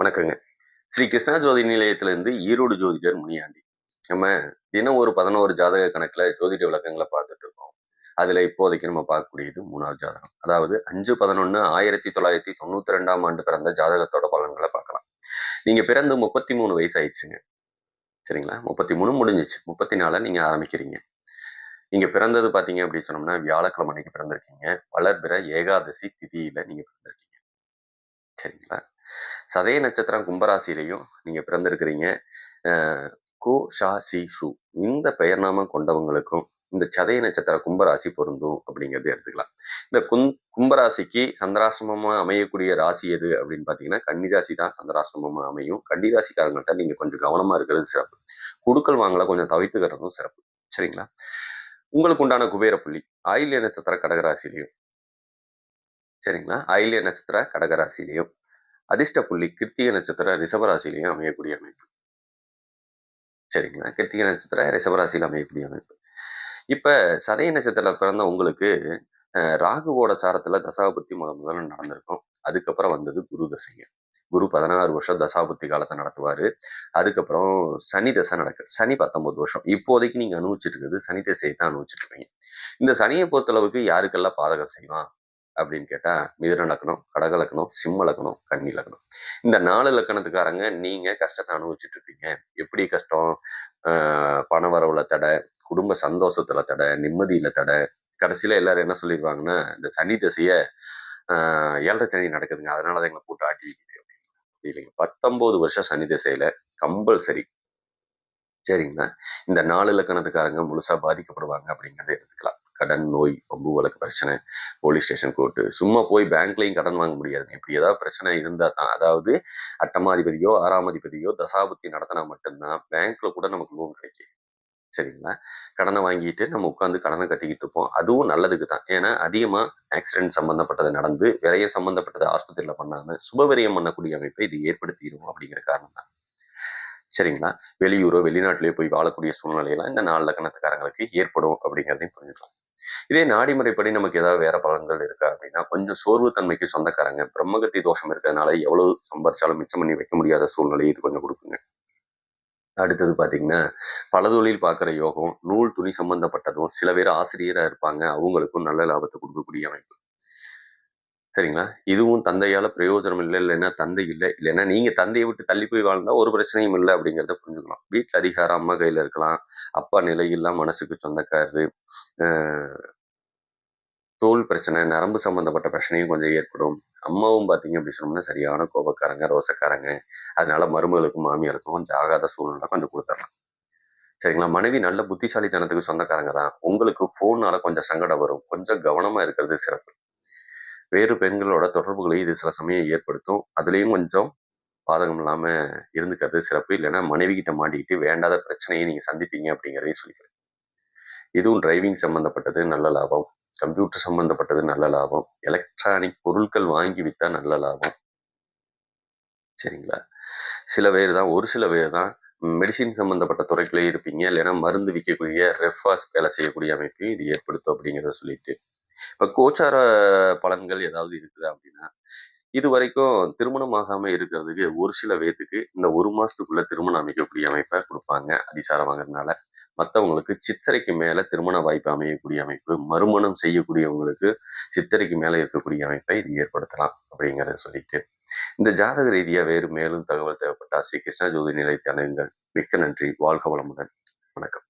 வணக்கங்க. ஸ்ரீ கிருஷ்ணா ஜோதி நிலையத்திலேருந்து ஈரோடு ஜோதிடர் முனியாண்டி. நம்ம தினம் ஒரு பதினோரு ஜாதக கணக்கில் ஜோதிட விளக்கங்களை பார்த்துட்டு இருக்கோம். அதில் இப்போதைக்கு நம்ம பார்க்கக்கூடியது மூணாவது ஜாதகம். அதாவது அஞ்சு பதினொன்று ஆயிரத்தி தொள்ளாயிரத்தி தொண்ணூற்றி ரெண்டாம் ஆண்டு பிறந்த ஜாதகத்தோட பலன்களை பார்க்கலாம். நீங்கள் பிறந்து முப்பத்தி மூணு வயசு ஆயிடுச்சுங்க சரிங்களா? முப்பத்தி மூணு முடிஞ்சிச்சு. முப்பத்தி நாலில் நீங்கள் ஆரம்பிக்கிறீங்க. நீங்கள் பிறந்தது பார்த்தீங்க அப்படின்னு சொன்னோம்னா வியாழக்கிழமை அன்னைக்கு பிறந்திருக்கீங்க. வளர்பிற ஏகாதசி திதியில் நீங்கள் பிறந்திருக்கீங்க. சரிங்களா? சதய நட்சத்திரம் கும்பராசிலையும் நீங்கள் பிறந்திருக்கிறீங்க. கு ஷா சி சு. இந்த பெயர்நாமம் கொண்டவங்களுக்கும் இந்த சதய நட்சத்திர கும்பராசி பொருந்தும் அப்படிங்கிறது எடுத்துக்கலாம். இந்த குந் கும்பராசிக்கு சந்திராசிரமமாக அமையக்கூடிய ராசி எது அப்படின்னு பார்த்தீங்கன்னா கன்னிராசி தான் சந்திராசிரமமாக அமையும். கன்னிராசிக்காரங்கள்ட்ட நீங்கள் கொஞ்சம் கவனமாக இருக்கிறது சிறப்பு. குடுக்கல் வாங்கலை கொஞ்சம் தவிர்த்துக்கிறதும் சிறப்பு. சரிங்களா? உங்களுக்கு உண்டான குபேர புள்ளி ஆயில்ய நட்சத்திர கடகராசிலையும் சரிங்களா? ஆயில்ய நட்சத்திர கடகராசிலையும் அதிர்ஷ்ட புள்ளி கிருத்திக நட்சத்திர ரிஷபராசிலையும் அமையக்கூடிய அமைப்பு. சரிங்களா? கிருத்திக நட்சத்திர ரிஷபராசியில் அமையக்கூடிய அமைப்பு. இப்போ சதய நட்சத்திரத்தில் பிறந்த உங்களுக்கு ராகுவோட சாரத்தில் தசாபுத்தி முத முதல்ல நடந்திருக்கும். அதுக்கப்புறம் வந்தது குரு தசைங்க. குரு பதினாறு வருஷம் தசாபுத்தி காலத்தை நடத்துவார். அதுக்கப்புறம் சனி தசை நடக்குது. சனி பத்தொம்பது வருஷம். இப்போதைக்கு நீங்கள் அனுபவிச்சுட்டு இருக்குது. சனி தசையை தான் அனுபவிச்சுட்டு இருக்கீங்க. இந்த சனியை பொறுத்தளவுக்கு யாருக்கெல்லாம் பாதகம் செய்வான் அப்படின்னு கேட்டால் மிதுன லக்கணம் கடக லக்கணம் சிம்ம லக்கணம் கன்னி லக்கணம். இந்த நாலு லக்கணத்துக்காரங்க நீங்கள் கஷ்டத்தை அனுபவிச்சுட்டு இருப்பீங்க எப்படி கஷ்டம்? பண வரவுல தடை குடும்ப சந்தோஷத்தில் தடை நிம்மதியில் தடை. கடைசியில் எல்லாரும் என்ன சொல்லிடுவாங்கன்னா இந்த சனி திசையை ஏழரை சனி நடக்குதுங்க. அதனால தான் எங்களை போட்டு ஆட்டி இல்லைங்க. பத்தொம்போது வருஷம் சனி திசையில் கம்பல்சரி. சரிங்கண்ணா இந்த நாலு லக்கணத்துக்காரங்க முழுசாக பாதிக்கப்படுவாங்க அப்படிங்கிறத எடுத்துக்கலாம். கடன் நோய் பம்பு வழக்கு பிரச்சனை போலீஸ் ஸ்டேஷன் கோர்ட்டு சும்மா போய் பேங்க்லையும் கடன் வாங்க முடியாது. இப்படி ஏதாவது பிரச்சனை இருந்தால் தான். அதாவது அட்டமாதிபதியோ ஆறாம் அதிபதியோ தசாபுத்தி நடத்தினா மட்டும்தான் பேங்க்கில் கூட நமக்கு லோன் கிடைக்கும். சரிங்களா? கடனை வாங்கிட்டு நம்ம உட்காந்து கடனை கட்டிக்கிட்டு இருப்போம். அதுவும் நல்லதுக்கு தான். ஏன்னா அதிகமாக ஆக்சிடென்ட் சம்மந்தப்பட்டது நடந்து விரைய சம்மந்தப்பட்டது ஆஸ்பத்திரியில் பண்ணாமல் சுபவிரயம் பண்ணக்கூடிய அமைப்பை இது ஏற்படுத்திடும் அப்படிங்கிற காரணம் தான். சரிங்களா? வெளியூரோ வெளிநாட்டிலேயோ போய் வாழக்கூடிய சூழ்நிலையெல்லாம் இந்த நாலு லக்கணத்துக்காரங்களுக்கு ஏற்படும் அப்படிங்கிறதையும் புரிஞ்சுக்கலாம். இதே நாடிமுறைப்படி நமக்கு ஏதாவது வேற பலன்கள் இருக்கா அப்படின்னா கொஞ்சம் சோர்வு தன்மைக்கு சொந்தக்காரங்க பிரம்மகத்தி தோஷம் இருக்கிறதுனால எவ்வளவு சம்பாரிச்சாலும் மிச்சம் பண்ணி வைக்க முடியாத சூழ்நிலையை இது கொஞ்சம் கொடுக்குங்க. அடுத்தது பார்த்தீங்கன்னா பல தொழில் பார்க்குற யோகம் நூல் துணி சம்பந்தப்பட்டதும் சில பேர் ஆசிரியராக இருப்பாங்க அவங்களுக்கும் நல்ல லாபத்தை கொடுக்கக்கூடிய அமைப்பு. சரிங்களா? இதுவும் தந்தையால் பிரயோஜனம் இல்லை இல்லைன்னா தந்தை இல்லை இல்லைன்னா நீங்கள் தந்தையை விட்டு தள்ளி போய் வாழ்ந்தால் ஒரு பிரச்சனையும் இல்லை அப்படிங்கிறத புரிஞ்சுக்கலாம். வீட்டில் அதிகாரம் அம்மா கையில் இருக்கலாம் அப்பா நிலையில்லாம் மனசுக்கு சொந்தக்காரரு தோல் பிரச்சனை நரம்பு சம்மந்தப்பட்ட பிரச்சனையும் கொஞ்சம் ஏற்படும். அம்மாவும் பார்த்தீங்க அப்படி சொன்னோம்னா சரியான கோபக்காரங்க ரோசக்காரங்க. அதனால மருமகளுக்கும் மாமியாருக்கும் கொஞ்சம் ஆகாத சூழ்நிலை கொஞ்சம் கொடுத்துடலாம். சரிங்களா? மனைவி நல்ல புத்திசாலித்தனத்துக்கு சொந்தக்காரங்க தான். உங்களுக்கு ஃபோன்னால கொஞ்சம் சங்கடம் வரும். கொஞ்சம் கவனமாக இருக்கிறது சிறப்பு. வேறு பெண்களோட தொடர்புகளை இது சில சமயம் ஏற்படுத்தும். அதுலேயும் கொஞ்சம் பாதகம் இல்லாமல் இருந்துக்கிறது சிறப்பு. இல்லைன்னா மனைவி கிட்ட மாட்டிக்கிட்டு வேண்டாத பிரச்சனையை நீங்கள் சந்திப்பீங்க அப்படிங்கிறதையும் சொல்லிக்கிறேன். இதுவும் டிரைவிங் சம்மந்தப்பட்டது நல்ல லாபம். கம்ப்யூட்டர் சம்மந்தப்பட்டது நல்ல லாபம். எலக்ட்ரானிக் பொருட்கள் வாங்கி விற்றா நல்ல லாபம். சரிங்களா? சில பேர் தான் ஒரு சில பேர் தான் மெடிசின் சம்மந்தப்பட்ட துறைகளே இருப்பீங்க. இல்லைன்னா மருந்து விற்கக்கூடிய ரெஃபாஸ் வேலை செய்யக்கூடிய அமைப்பையும் இது ஏற்படுத்தும் அப்படிங்கிறத சொல்லிட்டு இப்போ கோச்சார பலன்கள் ஏதாவது இருக்குது அப்படின்னா இது வரைக்கும் திருமணம் ஆகாமல் இருக்கிறதுக்கு ஒரு சில பேத்துக்கு இந்த ஒரு மாதத்துக்குள்ளே திருமணம் அமைக்கக்கூடிய அமைப்பை கொடுப்பாங்க அதிசாரம் வாங்குறதுனால மற்றவங்களுக்கு சித்திரைக்கு மேலே திருமண வாய்ப்பு அமையக்கூடிய அமைப்பு மறுமணம் செய்யக்கூடியவங்களுக்கு சித்திரைக்கு மேலே இருக்கக்கூடிய அமைப்பை இது ஏற்படுத்தலாம் அப்படிங்கிறத சொல்லிட்டு இந்த ஜாதக ரீதியாக வேறு மேலும் தகவல் தேவைப்பட்டால் ஸ்ரீ கிருஷ்ணா ஜோதி நிலையத்தை அணுகுங்கள். மிக்க நன்றி. வாழ்க வளமுடன். வணக்கம்.